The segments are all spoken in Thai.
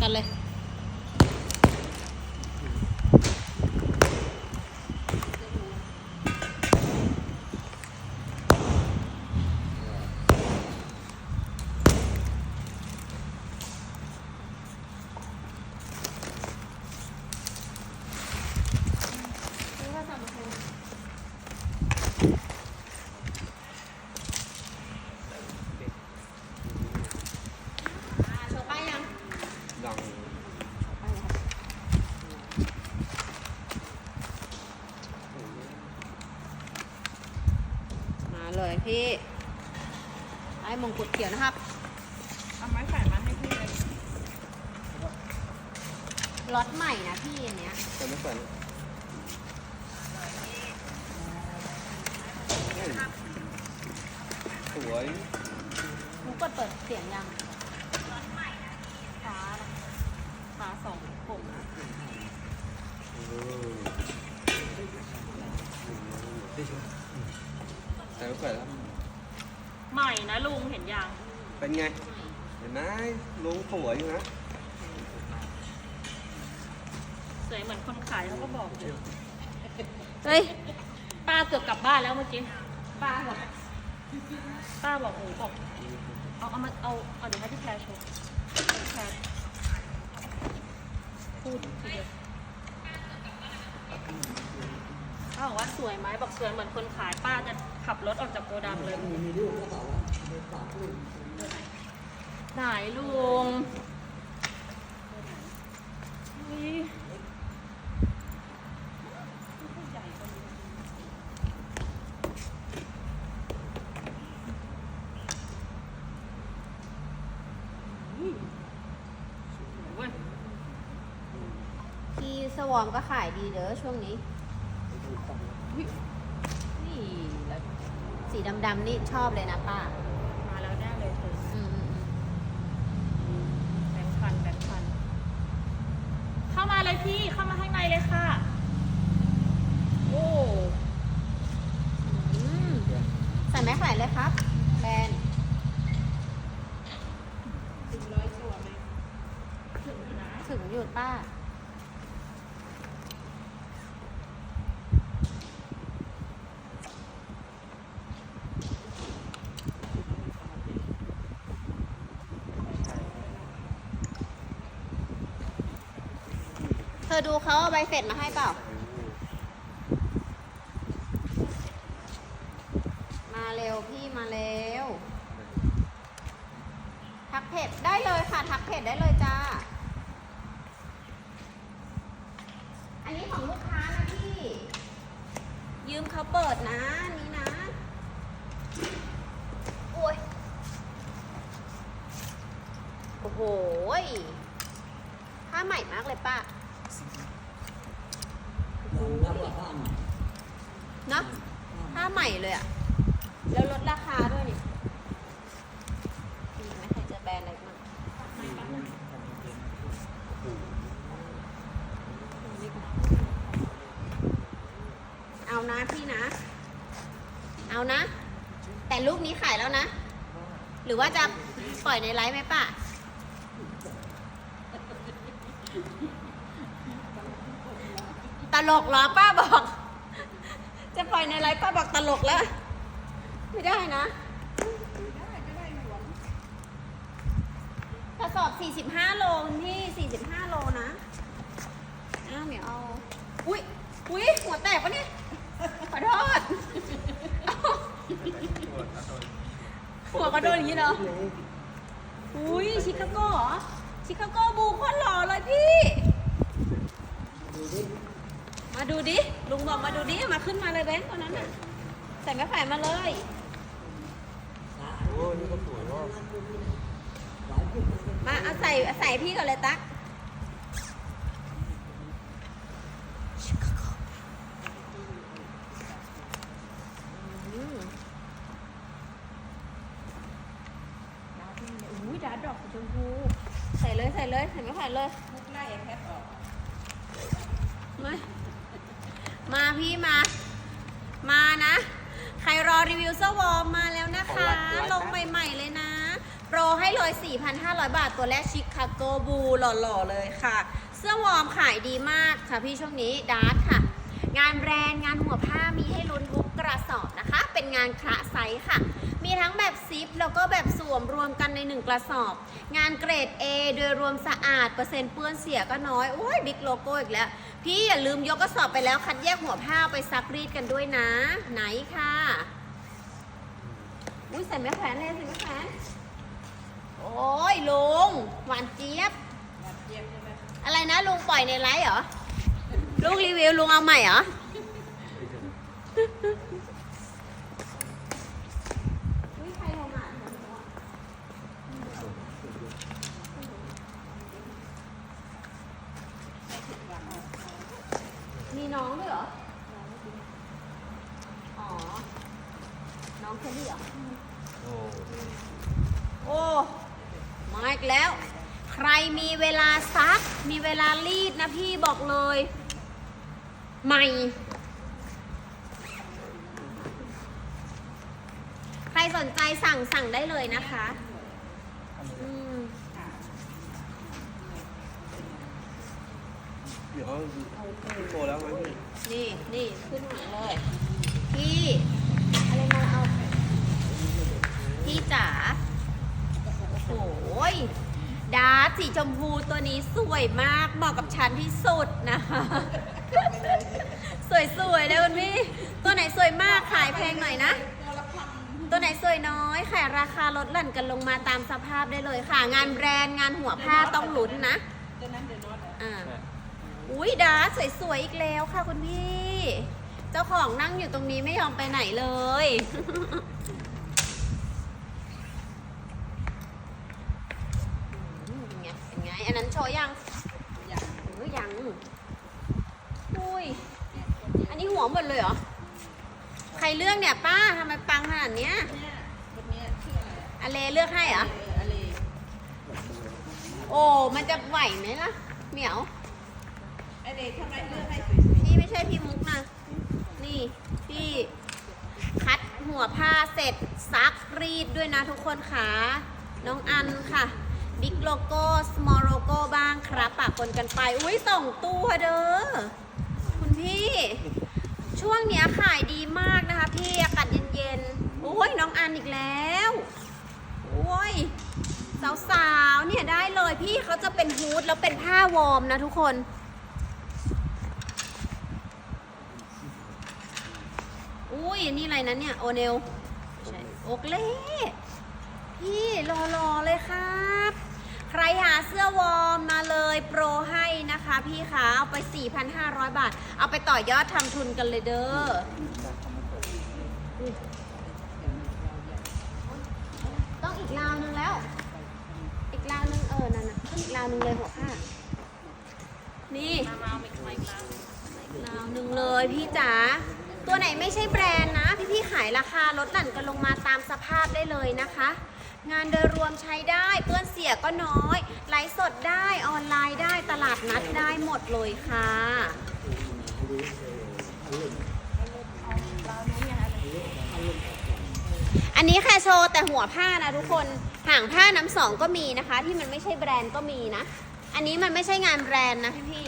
กันเลย อ่าโชว์ป้ายยัง ดัง ป้ายเลยครับมาเลยพี่ ไอ้มงกุฎเขียวนะครับ เอาไม้แขวนมาให้พี่เลยล็อตใหม่นะพี่อันเนี้ยแต่ไม่แขวนเฮ้ยสวยมุกเปิดเปิดเสียงยังฟ้าฟ้าสองผมนะเออแต่ไม่แขวนแล้ว ใหม่นะลุงเห็นยังเป็นไง เห็นไหมลุงสวยอยู่นะสวยเหมือนคนขายเขาก็บอกอยู่เฮ้ยป้าเกือบกลับบ้านแล้วเมื่อกี้ป้าบอกป้าบอกหนูบอกเอาเอามาเอาเอาเดี๋ยวให้พี่แพรโชว์พี่แพรพูดทีเดียวป้าบอกว่าสวยไหมบอกสวยเหมือนคนขายป้าจะ ขับรถออกจากโกดังเลยไหนลุงอุ๊ยเว้ยพี่สวอมก็ขายดีเด้อช่วงนี้อุ๊ยนี่แล้ว สีดำๆนี่ชอบเลยนะป้ามาแล้วแน่เลยเธออืมอืมแบงค์พันแบงค์พันเข้ามาเลยพี่เข้ามาข้างในเลยค่ะ โอ้อืมใส่แม็กไหนเลยครับแบรนด์ถึงร้อยตัวไหมถึงอยู่นะ ถึงอยู่ป้า ธอดูเขาเอาใบเสร็จมาให้เปล่า มาเร็วพี่มาเร็ว ทักเพจได้เลยค่ะ ทักเพจได้เลยจ้า อันนี้ของลูกค้านะพี่ ยืมเขาเปิดนะนนี้นะโอ้ยโอ้โหผ้าใหม่มากเลยป้า เนอะผ้าใหม่เลยอะแล้วลดราคาด้วยนี่มีไหมใครเจะแบรนด์อะไรบ้างเอานะพี่นะ เอานะ แต่รูปนี้ขายแล้วนะ หรือว่าจะปล่อยในไลฟ์ไหมป้าต ลกเหรอป้าบอก จะปล่อยในไลฟ์ป้าบอกตลกแล้ว ไม่ได้นะกระสอบ 45 โลพี่ 45 โลนะ อ้าวเหมียวเอา อุ้ยอุ้ยหัวแตกปะเนี่ย ขอโทษ หัวกระโดนอย่างนี้เหรออุ้ยชิคาโก้เหรอ ชิคาโก้บูคนหล่อเลยพี่ มาดูดิ ลุงบอกมาดูดิ มาขึ้นมาเลยแบงค์ตัวนั้นน่ะใส่ไม้ไผ่มาเลย โอ้นี่ก็สวยว่ะมาเอาใส่ใส่พี่ก่อนเลยตั๊กอืมดาบนี่เลยอุ้ยดาบดอกสีชมพูใส่เลยใส่เลยใส่ไม่ผ่านเลย มุกไล่แคทออก มา มาพี่มา มานะ ใครรอรีวิวเซอร์วอร์มมาแล้วนะคะ ลงใหม่ๆเลยนะ โปรให้เลย 4,500 บาทตัวแรกชิคาโกบูหล่อๆเลยค่ะ เสื้อวอร์มขายดีมากค่ะพี่ช่วงนี้ดาร์ทค่ะ งานแบรนด์งานหัวผ้ามีให้ลุ้นทุกกระสอบนะคะ เป็นงานคละไซส์ค่ะ มีทั้งแบบซิปแล้วก็แบบสวมรวมกันใน 1 กระสอบ งานเกรด A โดยรวมสะอาด เปอร์เซ็นต์เปื้อนเสียก็น้อย โอ้ยบิ๊กโลโก้อีกแล้ว พี่อย่าลืมยกกระสอบไปแล้วคัดแยกหัวผ้าไปซักรีดกันด้วยนะ ไหนค่ะอุ้ยใส่ไม่แขวนเลยใส่ไม่แขวนโอ้ยลุงหวานเจี๊ยบ อะไรนะลุงปล่อยในไลฟ์เหรอ ลุงรีวิวลุงเอาใหม่เหรอยใครโทรมาโทรมา มีน้องด้วยเหรอ อ๋อ น้องเคลลี่เหรอ โอ้โอ้ มาอีกแล้ว ใครมีเวลาซัก มีเวลารีดนะพี่บอกเลย ใหม่ ใครสนใจสั่งสั่งได้เลยนะคะอืม เดี๋ยวโตแล้วไหมพี่นี่นี่ขึ้นหลังเลยพี่อะไรมาเอาพี่จ๋าโอ้ยดาร์ทสีชมพูตัวนี้สวยมากเหมาะกับฉันที่สุดนะคะสวยๆเลยคุณพี่ ตัวไหนสวยมากขายแพงหน่อยนะ ตัวไหนสวยน้อยขายราคาลดหลั่นกันลงมาตามสภาพได้เลยค่ะ งานแบรนด์งานหัวผ้าต้องลุ้นนะ อุ้ยดาสวยๆอีกแล้วค่ะคุณพี่ เจ้าของนั่งอยู่ตรงนี้ไม่ยอมไปไหนเลย เป็นไงเป็นไง อันนั้นโชว์ยังยังหรือยัง อุ้ย อันนี้หัวหมดเลยเหรอ ใครเลือกเนี่ยป้าทำไมปังขนาดเนี้ยอเลเลือกให้เหรอ โอ้ มันจะไหวไหมล่ะ เหมียว พี่ไม่ใช่พี่มุกนะ นี่ พี่ คัดหัวผ้าเสร็จซักรีดด้วยนะทุกคนค่ะ น้องอันค่ะ บิ๊กโลโก้ สมอลโลโก้บ้างครับปะปนกันไป อุ้ยสองตัวเด้อ คุณพี่ ช่วงเนี้ยขายดีมากนะคะพี่ อากาศเย็นๆ โอ้ยน้องอันอีกแล้ว โอ้ยสาวๆ เนี่ยได้เลยพี่เขาจะเป็นฮูดแล้วเป็นผ้าวอร์มนะทุกคน อุ้ยอันนี่อะไรนะเนี่ย โอเนลโอกเล่พี่รอรอเลยครับ ใครหาเสื้อวอร์มมาเลยโปรให้นะคะพี่คะเอาไป 4,500 บาท เอาไปต่อยอดทำทุนกันเลยเด้อต้องอีกราวนึงแล้ว อีกราวนึงเออ นั่นนะขึ้นอีกราวนึงเลยหัวผ้านี่มามาเอาอีกมาอีกแล้วราวนึงเลยพี่จ๋า ตัวไหนไม่ใช่แบรนด์นะพี่พี่ๆขายราคาลดหลั่นกันลงมาตามสภาพได้เลยนะคะ งานโดยรวมใช้ได้เปื้อนเสียก็น้อย ไลฟ์สดได้ออนไลน์ได้ตลาดนัดได้หมดเลยค่ะอันนี้แค่โชว์แต่หัวผ้านะทุกคนห่างผ้าน้ำสองก็มีนะคะ ที่มันไม่ใช่แบรนด์ก็มีนะ อันนี้มันไม่ใช่งานแบรนด์นะพี่พี่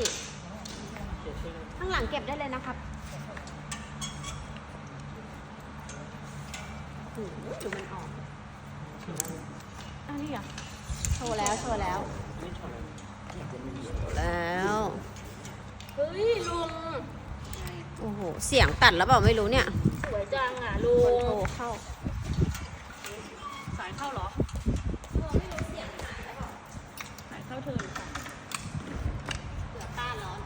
ๆข้างหลังเก็บได้เลยนะครับโอ้โหดูมันออกอันนี้เหรอโชว์แล้วโชว์แล้ว แล้ว เฮ้ยลุง โอ้โห เสียงตัดแล้วเปล่าไม่รู้เนี่ย สวยจังอะลุคนโทรเข้า สายเข้าเหรอสายเข้าเธอหรือเปล่าเสือต้านร้อน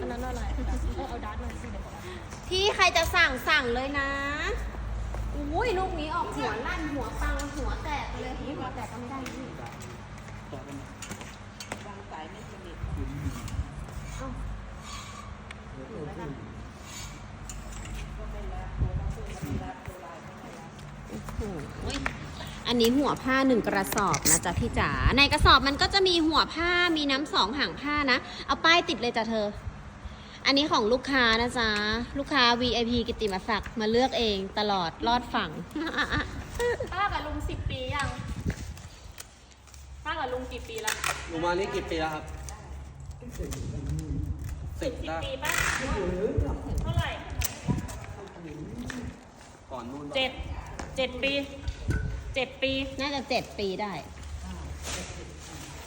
อันนั้นอะไรเออเอาดาร์ทมาสิเดี๋ยวก่อนพี่ใครจะสั่งสั่งเลยนะ อุ้ยลูกนี้ออกหัวลั่นหัวปังหัวแตกไปเลยหัวแตกก็ไม่ได้พี่เอ้าถือไว้กันโอ้โหอันนี้หัวผ้าหนึ่งกระสอบนะจ๊ะพี่จ๋าในกระสอบมันก็จะมีหัวผ้ามีน้ำสองหางผ้านะ เอาป้ายติดเลยจ้ะเธอ อันนี้ของลูกค้านะจ๊ะ ลูกค้า VIP กิตติมศักดิ์มาเลือกเองตลอดรอดฝั่ง ป้ากับลุงสิบปียังป้ากับลุงกี่ปีละลุงมานี่กี่ปีแล้วครับสิบสิบได้ปีป้าเท่าไหร่ก่อนนู่นเจ็ดเจ็ดปีเจ็ดปี น่าจะเจ็ดปีได้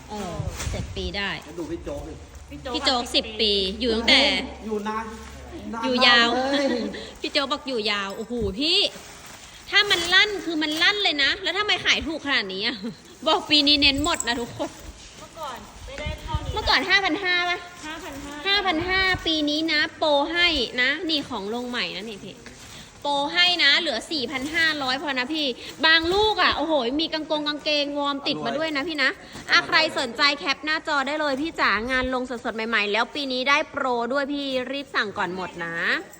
เออเจ็ดปีได้ แล้วดูพี่โจ๊กดิ พี่โจ๊กสิบปี อยู่ตั้งแต่ อยู่นานนนอยู่ยาว มกเลยพี่โจ๊กบอกอยู่ยาว โอ้โหพี่ ถ้ามันลั่นคือมันลั่นเลยนะ แล้วทำไมขายถูกขนาดนี้อะบอกปีนี้เน้นหมดนะทุกคน เมื่อก่อนไม่ได้เท่านี้เมื่อก่อน 5 5 0 0ป่ะห้าพันห้า 5,500 ปีนี้นะ โปรให้นะ นี่ของลงใหม่นะนี่พี่ โปรให้นะเหลือ 4,500 พอนะพี่ บางลูกอะโอ้โห มีกางกงกางเกงวอร์มติดมาด้วยนะพี่นะอะใครสนใจแคปหน้าจอได้เลยพี่จ๋างานลงสดๆใหม่ๆ แล้วปีนี้ได้โปรด้วยพี่รีบสั่งก่อนหมดนะใ